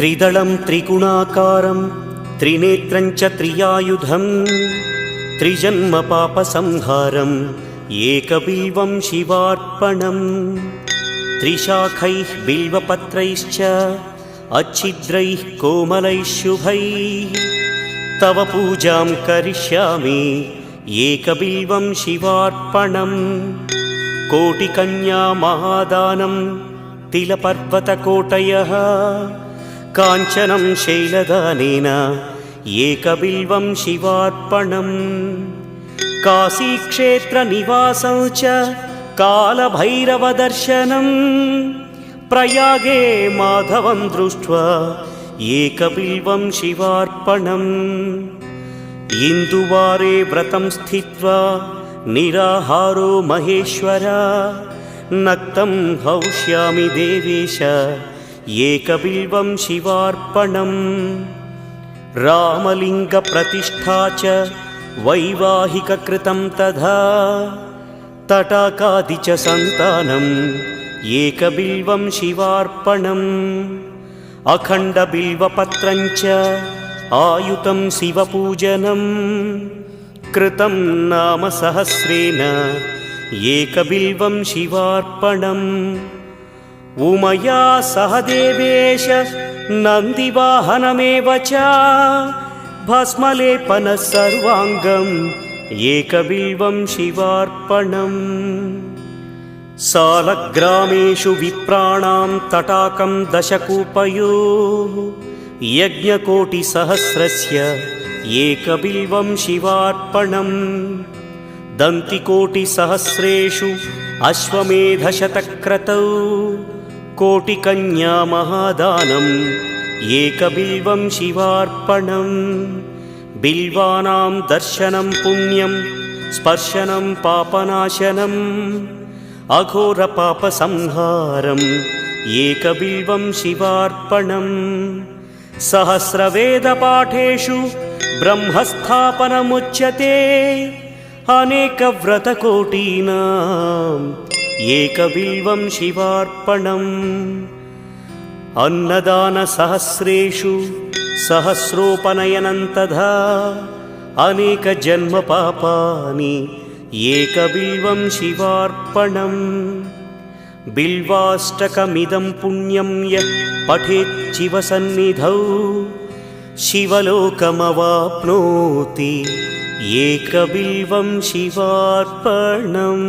त्रिदलं त्रिगुणाकारं त्रिनेत्रं च त्रियायुधं त्रिजन्मपापसंहारम् एकबिल्वं शिवार्पणम् त्रिशाखैः बिल्वपत्रैश्च अच्छिद्रैः कोमलैः शुभैः तव पूजां करिष्यामि एकबिल्वं शिवार्पणम् कोटिकन्या महादानं तिलपर्वतकोटयः కాంచనం శైలదానేన ఏకబిల్వం శివార్పణం. కాశీక్షేత్రనివాసం చ కాలభైరవదర్శనం. ప్రయాగే మాధవం దృష్ట్వా ఏకబిల్వం శివార్పణం. ఇందువారే వ్రతం స్థిత్వా నిరాహారో మహేశ్వర. నక్తం హౌష్యామి దేవేశ एकबिल्वं शिवार्पणम् रामलिङ्गप्रतिष्ठा च वैवाहिककृतं तथा तटाकादि च सन्तानम् एकबिल्वं शिवार्पणम् अखण्डबिल्वपत्रं च आयुतं शिवपूजनम् कृतं नाम सहस्रेण एकबिल्वं शिवार्पणम् उमया सह देवेश नन्दिवाहनमेव च भस्मलेपनः सर्वाङ्गम् एकबिल्वं शिवार्पणम् सालग्रामेषु विप्राणां तटाकं दशकूपयोः यज्ञकोटिसहस्रस्य एकबिल्वं शिवार्पणम् दन्तिकोटिसहस्रेषु अश्वमेधशतक्रतौ कोटिकन्या महादानम् एकबिल्वं शिवार्पणम् बिल्वानां दर्शनं पुण्यं स्पर्शनं पापनाशनम् अघोरपापसंहारम् एकबिल्वं शिवार्पणम् सहस्रवेदपाठेषु ब्रह्मस्थापनमुच्यते अनेकव्रतकोटीनाम् एकबिल्वं शिवार्पणम् अन्नदानसहस्रेषु सहस्रोपनयनं तथा अनेकजन्मपापानि एकबिल्वं शिवार्पणम् बिल्वाष्टकमिदं पुण्यं यः पठेत् शिवसन्निधौ शिवलोकमवाप्नोति एकबिल्वं शिवार्पणम्